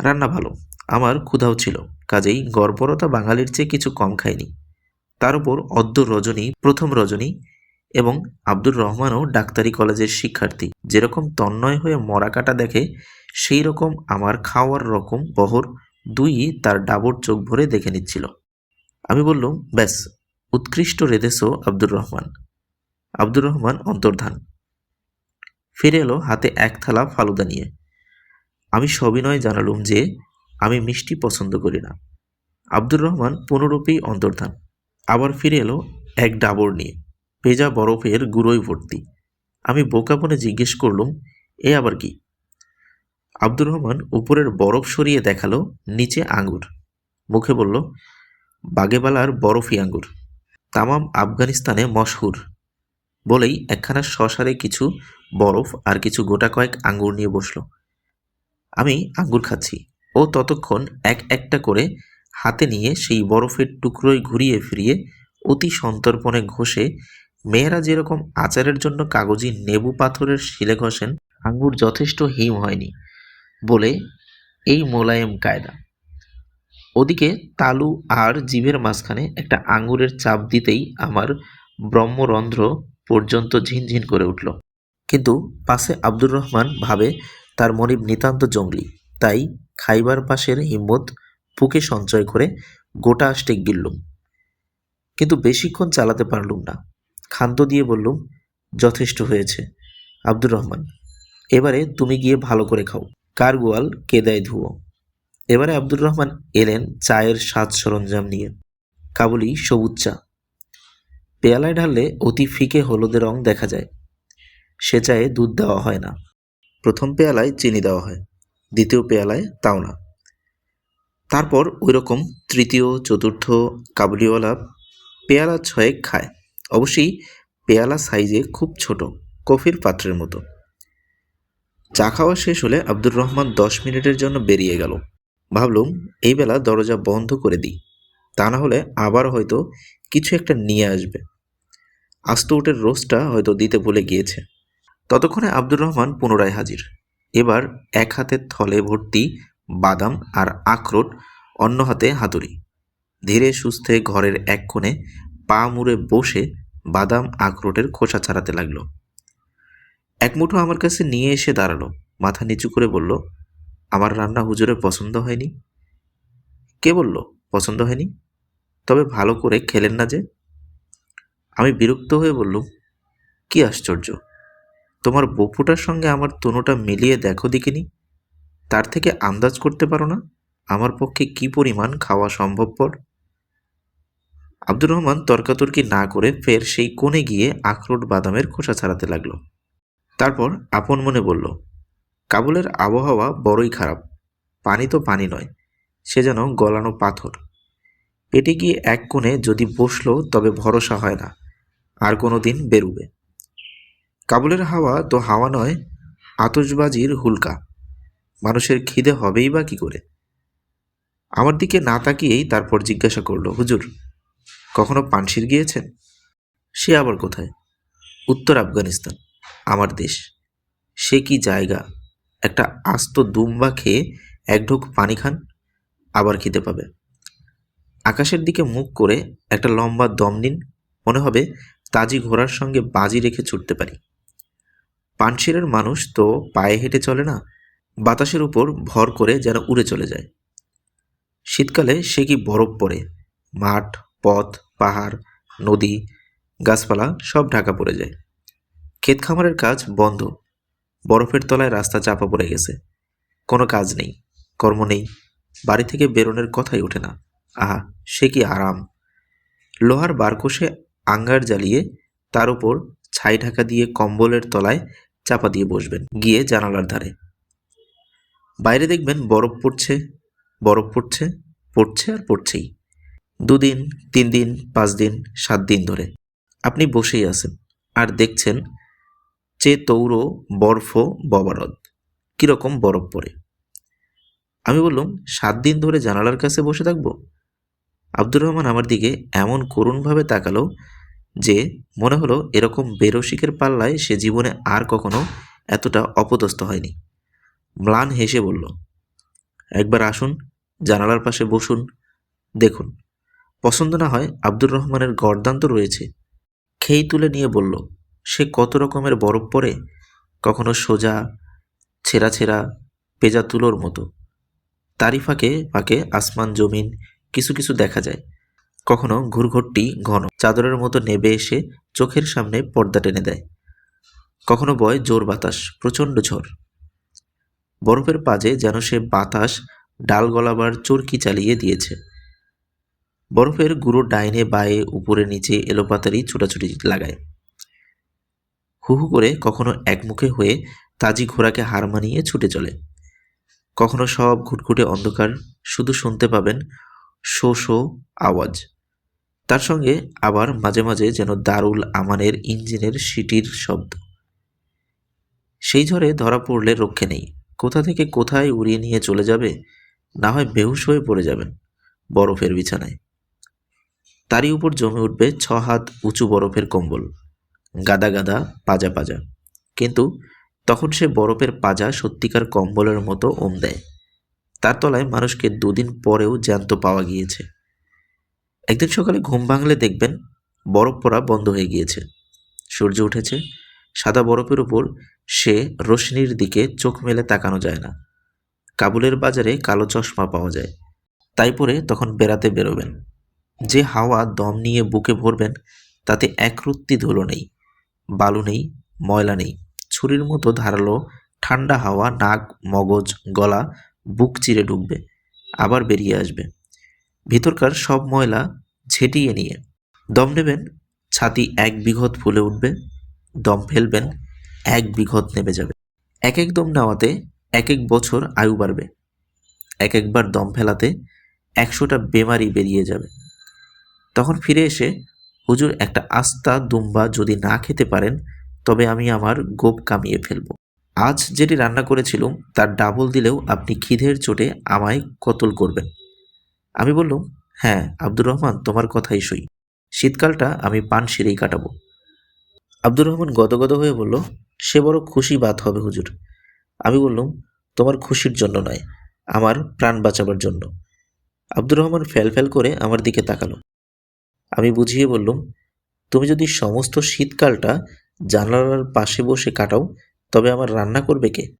রান্না ভালো। আমার ক্ষুধাও ছিল। কাজেই গর্বরতা বাঙালির চেয়ে কিছু কম খায়নি তার উপর অদ্য রজনী, প্রথম রজনী এবং আব্দুর রহমানও ডাক্তারি কলেজের শিক্ষার্থী। যেরকম তন্ময় হয়ে মরা কাটা দেখে সেই রকম আমার খাওয়ার রকম বহর দুই তার ডাবর চোখ ভরে দেখে নিচ্ছিল। আমি বললুম, ব্যাস, উৎকৃষ্ট রেদেশো আব্দুর রহমান। আব্দুর রহমান অন্তর্ধান। ফিরে এলো হাতে এক থালা ফালুদা নিয়ে। আমি সবিনয় জানালুম যে আমি মিষ্টি পছন্দ করি না। আব্দুর রহমান পুনরূপেই অন্তর্ধান। আবার ফিরে এলো এক ডাবর নিয়ে। ভেজা বরফের গুঁড়োয় ভর্তি। আমি বোকা বনে জিজ্ঞেস করলুম, এ আবার কি? আব্দুর রহমান উপরের বরফ সরিয়ে দেখাল নিচে আঙ্গুর। মুখে বলল, বাগেবালার বরফি আঙ্গুর। তামাম আফগানিস্তানে মশহুর। বলেই একখানা শশারে কিছু বরফ আর কিছু গোটা কয়েক আঙ্গুর নিয়ে বসল। আমি আঙ্গুর খাচ্ছি। ও ততক্ষণ এক একটা করে হাতে নিয়ে সেই বরফের টুকরোয় ঘুরিয়ে ফিরিয়ে অতি সন্তর্পণে ঘষে মেয়েরা যেরকম আচারের জন্য কাগজি নেবু পাথরের শিলে ঘষেন, আঙ্গুর যথেষ্ট হিম হয়নি বলে এই মোলায়েম কায়দা। ওদিকে তালু আর জিভের মাঝখানে একটা আঙ্গুরের চাপ দিতেই আমার ব্রহ্মরন্ধ্র পর্যন্ত ঝিনঝিন করে উঠল। কিন্তু পাশে আব্দুর রহমান ভাবে তার মনিব নিতান্ত জঙ্গলি। তাই খাইবার পাশের হিম্মত বুকে সঞ্চয় করে গোটা আষ্টেক গিললুম। কিন্তু বেশিক্ষণ চালাতে পারলুম না। ক্ষান্ত দিয়ে বললুম, যথেষ্ট হয়েছে, আব্দুর রহমান। এবারে তুমি গিয়ে ভালো করে খাও। কার গোয়াল কে দেয় ধুয়ো। এবারে আব্দুর রহমান এলেন চায়ের সাজ সরঞ্জাম নিয়ে। কাবুলি সবুজ চা। পেয়ালায় ঢাললে অতি ফিকে হলুদের রং দেখা যায়। সে চায়ে দুধ দেওয়া হয় না। প্রথম পেয়ালায় চিনি দেওয়া হয়, দ্বিতীয় পেয়ালায় তাও না তারপর ওই রকম তৃতীয়, চতুর্থ, কাবুলিওয়ালা পেয়ালা ছয়েক খায়। অবশ্যই পেয়ালা সাইজে খুব ছোট, কফির পাত্রের মতো। চা খাওয়া শেষ হলে আব্দুর রহমান দশ মিনিটের জন্য বেরিয়ে গেল। ভাবলুম, এই বেলা দরজা বন্ধ করে দিই। তা না হলে আবার হয়তো কিছু একটা নিয়ে আসবে। আস্ত উটের রোজটা হয়তো দিতে ভুলে গিয়েছে। ততক্ষণে আব্দুর রহমান পুনরায় হাজির। এবার এক হাতের থলে ভর্তি, বাদাম আর আখরোট, অন্য হাতে হাতুড়ি। ধীরে সুস্থে ঘরের এক কোণে পা মুড়ে বসে বাদাম আখরোটের খোসা ছাড়াতে লাগল। এক মুঠো আমার কাছে নিয়ে এসে দাঁড়াল। মাথা নিচু করে বলল, আমার রান্না হুজুরের পছন্দ হয়নি? কে বলল? পছন্দ হয়নি? তবে ভালো করে খেলেন না যে? আমি বিরক্ত হয়ে বললুম, কি আশ্চর্য! তোমার বপুটার সঙ্গে আমার তনুটা মিলিয়ে দেখো দেখিনি? তার থেকে আন্দাজ করতে পারো না? আমার পক্ষে কি পরিমাণ খাওয়া সম্ভবপর? আব্দুর রহমান তর্কাতর্কি না করে ফের সেই কোণে গিয়ে আখরোট বাদামের খোসা ছাড়াতে লাগল। তারপর আপন মনে বলল, কাবুলের আবহাওয়া বড়ই খারাপ। পানি তো পানি নয়, সে যেন গলানো পাথর। পেটে গিয়ে এক কোণে যদি বসল তবে ভরসা হয় না, আর কোনো দিন বেরুবে। কাবুলের হাওয়া তো হাওয়া নয় আতসবাজির হুলকা। মানুষের খিদে হবেই বা কি করে? আমার দিকে না তাকিয়েই তারপর জিজ্ঞাসা করল, হুজুর, কখনো পানশির গিয়েছেন? সে আবার কোথায়? উত্তর আফগানিস্তান, আমার দেশ। সে কি জায়গা? একটা আস্ত দুম্বা খেয়ে এক ঢোক পানি খান, আবার খিদে পাবে। আকাশের দিকে মুখ করে একটা লম্বা দম নিন, মনে হবে তাজি ঘোড়ার সঙ্গে বাজি রেখে ছুটতে পারি। পানশিরের মানুষ তো পায়ে হেঁটে চলে না, বাতাসের উপর ভর করে যেন উড়ে চলে যায়। শীতকালে সে কি বরফ পড়ে? মাঠ, পথ, পাহাড়, নদী, গাছপালা সব ঢাকা পড়ে যায়। ক্ষেত খামারের কাজ বন্ধ, বরফের তলায় রাস্তা চাপা পড়ে গেছে। কোনো কাজ নেই, কর্ম নেই, বাড়ি থেকে বেরোনোর কথাই ওঠে না। আহা, সে কি আরাম। লোহার বারকোষে আঙ্গার জ্বালিয়ে তার উপর ছাই ঢাকা দিয়ে কম্বলের তলায় চাপা দিয়ে বসবেন, গিয়ে জানালার ধারে। বাইরে দেখবেন বরফ পড়ছে বরফ পড়ছে পড়ছে আর পড়ছেই। দুদিন তিন দিন পাঁচ দিন সাত দিন ধরে আপনি বসেই আছেন আর দেখছেন চে তৌর, বরফ, ববারদ কীরকম বরফ পড়ে। আমি বললাম সাত দিন ধরে জানালার কাছে বসে থাকব? আব্দুর রহমান আমার দিকে এমন করুণভাবে তাকালো যে মনে হলো এরকম বেরসিকের পাল্লায় সে জীবনে আর কখনো এতটা অপদস্থ হয়নি। ম্লান হেসে বলল, একবার আসুন, জানালার পাশে বসুন। দেখুন, পছন্দ না হয় আব্দুর রহমানের গরদান তো রয়েছে। খেই তুলে নিয়ে বলল, সে কত রকমের বরফ পড়ে কখনো সোজা, ছেঁড়া ছেঁড়া, পেজা তুলোর মতো। তারই ফাঁকে ফাঁকে আসমান, জমিন, কিছু কিছু দেখা যায়। কখনো ঘুরঘুরটি ঘন। চাদরের মতো নেবে এসে চোখের সামনে পর্দা টেনে দেয়। কখনো বয় জোর বাতাস, প্রচণ্ড ঝড়। বরফের পাজে যেন সে বাতাস ডাল গলাবার চরকি চালিয়ে দিয়েছে। বরফের গুঁড়ো ডাইনে বায়ে উপরে নিচে এলোপাতারি ছুটাছুটি লাগায়। হু হু করে কখনো একমুখে হয়ে তাজি ঘোড়াকে হার মানিয়ে ছুটে চলে। কখনো সব ঘুটঘুটে অন্ধকার, শুধু শুনতে পাবেন শো শো আওয়াজ। তার সঙ্গে আবার মাঝে মাঝে যেন দারুল আমানের ইঞ্জিনের সিটির শব্দ। সেই ঝড়ে ধরা পড়লে রক্ষে নেই। কোথা থেকে কোথায় উড়িয়ে নিয়ে চলে যাবে? না হয় বেহুশ হয়ে পড়ে যাবেন বরফের বিছানায়। তারই উপর জমে উঠবে ছ হাত উঁচু বরফের কম্বল। গাদা গাদা, পাজা পাজা। কিন্তু তখন সে বরফের পাজা সত্যিকার কম্বলের মতো ওম দেয়। তার তলায় মানুষকে দুদিন পরেও জ্যান্ত পাওয়া গিয়েছে। একদিন সকালে ঘুম ভাঙলে দেখবেন বরফ পড়া বন্ধ হয়ে গিয়েছে। সূর্য উঠেছে, সাদা বরফের উপর সে রোশনির দিকে চোখ মেলে তাকানো যায় না। কাবুলের বাজারে কালো চশমা পাওয়া যায়। তাই পরে তখন বেড়াতে বেরোবেন। যে হাওয়া দম নিয়ে বুকে ভরবেন, তাতে এক রুত্তি ধুলো নেই, বালু নেই, ময়লা নেই। ছুরির মতো ধারালো, ঠান্ডা হাওয়া, নাক, মগজ, গলা, বুক চিরে ঢুকবে, আবার বেরিয়ে আসবে। ভিতরকার সব ময়লা ঝেঁটিয়ে নিয়ে দম নেবেন, ছাতি এক বিঘত ফুলে উঠবে, দম ফেলবেন, এক বিঘত নেমে যাবে। এক এক দম নেওয়াতে এক এক বছর আয়ু বাড়বে। এক একবার দম ফেলাতে একশোটা বেমারি বেরিয়ে যাবে। তখন ফিরে এসে হুজুর, একটা আস্তা দুম্বা যদি না খেতে পারেন, তবে আমি আমার গোপ কামিয়ে ফেলব। আজ যেটি রান্না করেছিলাম, তার ডাবল দিলেও আপনি খিদের চোটে আমায় কতল করবেন। আমি বললাম হ্যাঁ আব্দুর রহমান, তোমার কথাই সই। শীতকালটা আমি পান সেরেই কাটাবো। আব্দুর রহমান গদগদ হয়ে বলল, সে বড় খুশি বাত হবে হুজুর। আমি বললাম, তোমার খুশির জন্য নয়, আমার প্রাণ বাঁচাবার জন্য। আব্দুর রহমান ফ্যাল ফ্যাল করে আমার দিকে তাকালো। আমি বুঝিয়ে বললুম, তুমি যদি সমস্ত শীতকালটা জানালার পাশে বসে কাটাও, তবে আমার রান্না করবে কে?